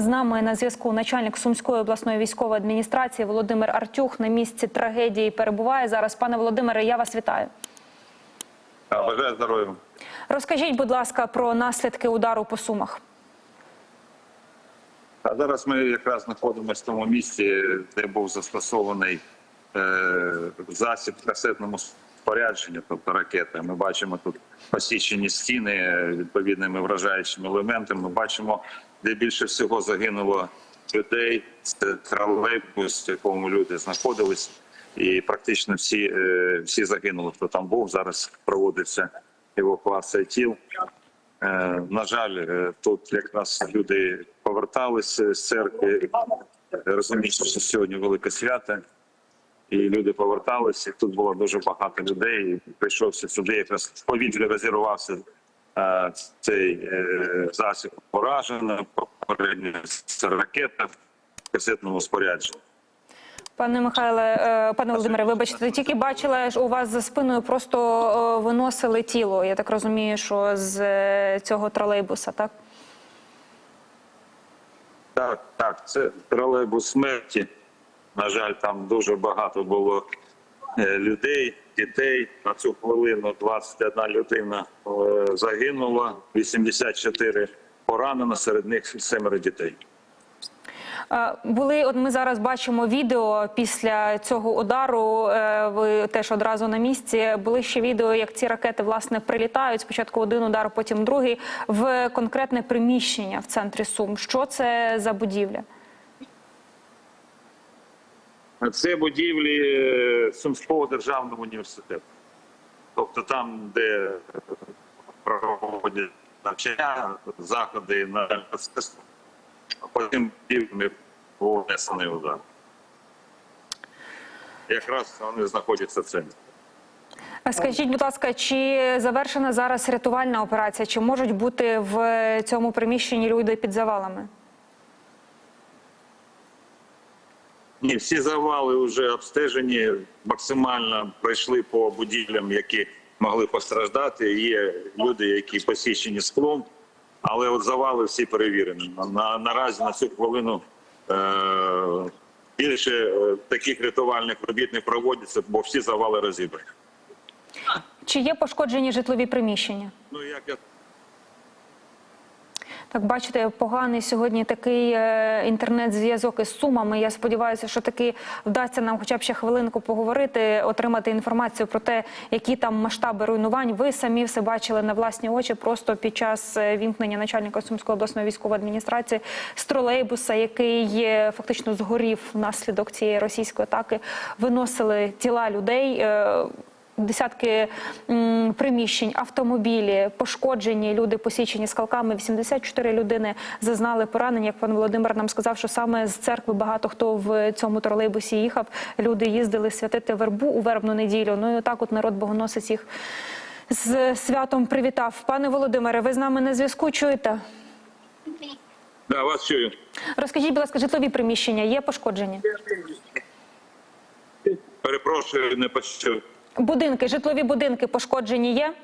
З нами на зв'язку начальник Сумської обласної військової адміністрації Володимир Артюх на місці трагедії перебуває зараз. Пане Володимире, я вас вітаю. Бажаю здоров'я. Розкажіть, будь ласка, про наслідки удару по сумах. А зараз ми якраз знаходимося в тому місці, де був застосований е, засіб в касетному спорядженні, тобто ракети. Ми бачимо тут посічені стіни е, відповідними вражаючими елементами. Ми бачимо, де більше всього загинуло людей. Це тролейбус, в якому люди знаходились, і практично всі, е, всі загинули, хто там був. Зараз проводиться евакуація тіл. Е, На жаль, е, тут якраз люди поверталися з церкви, розуміючи, що сьогодні велике свято, і люди поверталися. Тут було дуже багато людей. Прийшовся сюди, якраз в повітрі розірвався цей е, засіб поражено, попередньо це ракета в касетному спорядженні. Пане Михайле, е, пане Володимире, вибачте, тільки бачила, що у вас за спиною просто е, виносили тіло. Я так розумію, що з цього тролейбуса, так? Так, так, це тролейбус смерті. На жаль, там дуже багато було людей, дітей. На цю хвилину 21 людина е, загинула, 84 поранено, серед них семеро дітей. Е, Були, от ми зараз бачимо відео після цього удару. е, Ви теж одразу на місці. Були ще відео, як ці ракети власне прилітають. Спочатку один удар, потім другий в конкретне приміщення в центрі Сум. Що це за будівля? Це будівлі е, Сумського державного університету. Тобто там, де проводять навчання, заходи на мистецтво, а потім будівлями внесений удар. Якраз вони знаходяться в центрі. Е, Скажіть, будь ласка, чи завершена зараз рятувальна операція? Чи можуть бути в цьому приміщенні люди під завалами? Ні, всі завали вже обстежені, максимально пройшли по будівлям, які могли постраждати. Є люди, які посічені склом, але от завали всі перевірені. На, наразі на цю хвилину е, більше е, таких рятувальних робіт не проводяться, бо всі завали розібрані. Чи є пошкоджені житлові приміщення? Ну як я Так, бачите, поганий сьогодні такий е, інтернет-зв'язок із сумами. Я сподіваюся, що таки вдасться нам хоча б ще хвилинку поговорити, отримати інформацію про те, які там масштаби руйнувань. Ви самі все бачили на власні очі просто під час е, вімкнення начальника Сумської обласної військової адміністрації з тролейбуса, який е, фактично згорів внаслідок цієї російської атаки. Виносили тіла людей. Десятки м, приміщень, автомобілі, пошкоджені люди, посічені скалками. 84 людини зазнали поранень. Як пан Володимир нам сказав, що саме з церкви багато хто в цьому тролейбусі їхав. Люди їздили святити вербу у вербну неділю. Ну і отак от народ богоносець їх з святом привітав. Пане Володимире, ви з нами на зв'язку чуєте? да, вас чую. Розкажіть, будь ласка, житлові приміщення є пошкоджені? Перепрошую, не почув. Будинки, житлові будинки пошкоджені є?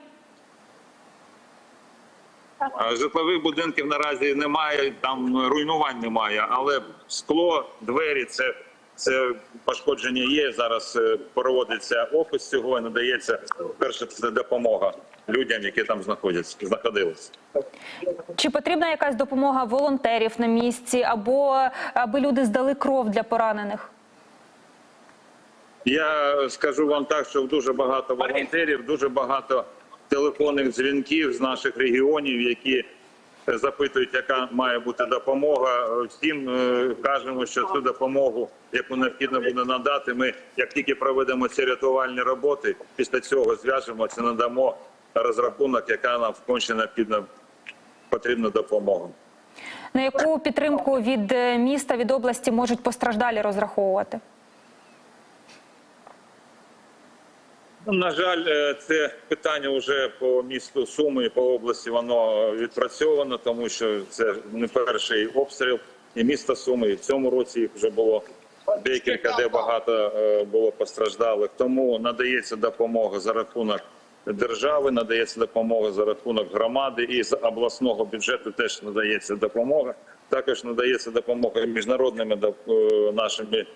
Житлових будинків наразі немає, там руйнувань немає, але скло, двері це, це пошкодження є. Зараз е, проводиться опис цього і надається перша це допомога людям, які там знаходяться, знаходилися. Чи потрібна якась допомога волонтерів на місці, або аби люди здали кров для поранених? Я скажу вам так, що дуже багато волонтерів, дуже багато телефонних дзвінків з наших регіонів, які е, запитують, яка має бути допомога. Всім е, кажемо, що цю допомогу, яку необхідно буде надати, ми як тільки проведемо ці рятувальні роботи, після цього зв'яжемося, надамо розрахунок, яка нам конче необхідна потрібна допомога. На яку підтримку від е, міста, від області можуть постраждалі розраховувати? На жаль, е, це питання вже по місту Суми і по області воно відпрацьовано, тому що це не перший обстріл і міста Суми. І в цьому році їх вже було декілька, де багато е, було постраждалих. Тому надається допомога за рахунок держави, надається допомога за рахунок громади, і з обласного бюджету теж надається допомога. Також надається допомога міжнародними е, нашими е,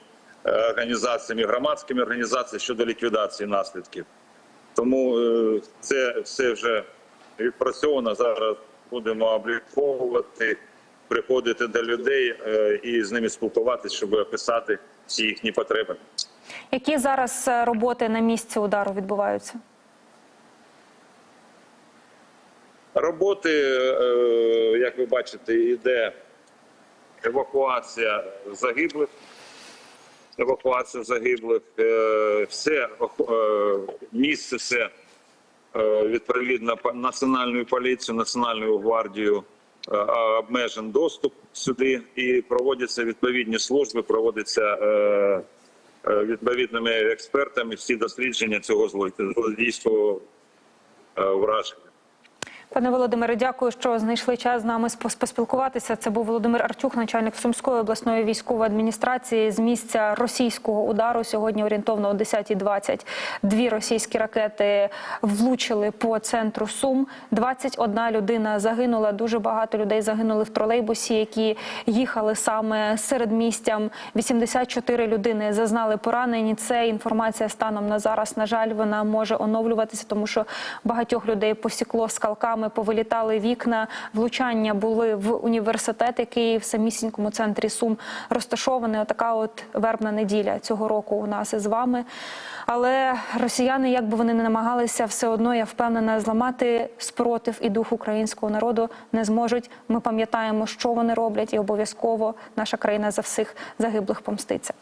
організаціями, громадськими організаціями щодо ліквідації наслідків. Тому е, це все вже відпрацьовано. Зараз будемо обліковувати, приходити до людей е, і з ними спілкуватися, щоб описати всі їхні потреби. Які зараз е, роботи на місці удару відбуваються? Роботи, е, як ви бачите, йде евакуація загиблих. Евакуація загиблих, е, все е, місце, все е, відповідно по- національною поліцією, національною гвардією обмежен доступ сюди і проводяться відповідні служби, проводяться відповідними експертами всі дослідження цього зло- злодійського е, враження. Пане Володимире, дякую, що знайшли час з нами поспілкуватися. Це був Володимир Артюх, начальник Сумської обласної військової адміністрації з місця російського удару. Сьогодні орієнтовно о 10.20 дві російські ракети влучили по центру Сум. 21 людина загинула. Дуже багато людей загинули в тролейбусі, які їхали саме серед містям. 84 людини зазнали поранені. Це інформація станом на зараз. На жаль, вона може оновлюватися, тому що багатьох людей посікло скалками, повилітали вікна. Влучання були в університет, який в самісінькому центрі Сум розташований. Отака от вербна неділя цього року у нас із вами. Але росіяни, як би вони не намагалися, все одно я впевнена, зламати спротив і дух українського народу не зможуть. Ми пам'ятаємо, що вони роблять, і обов'язково наша країна за всіх загиблих помститься.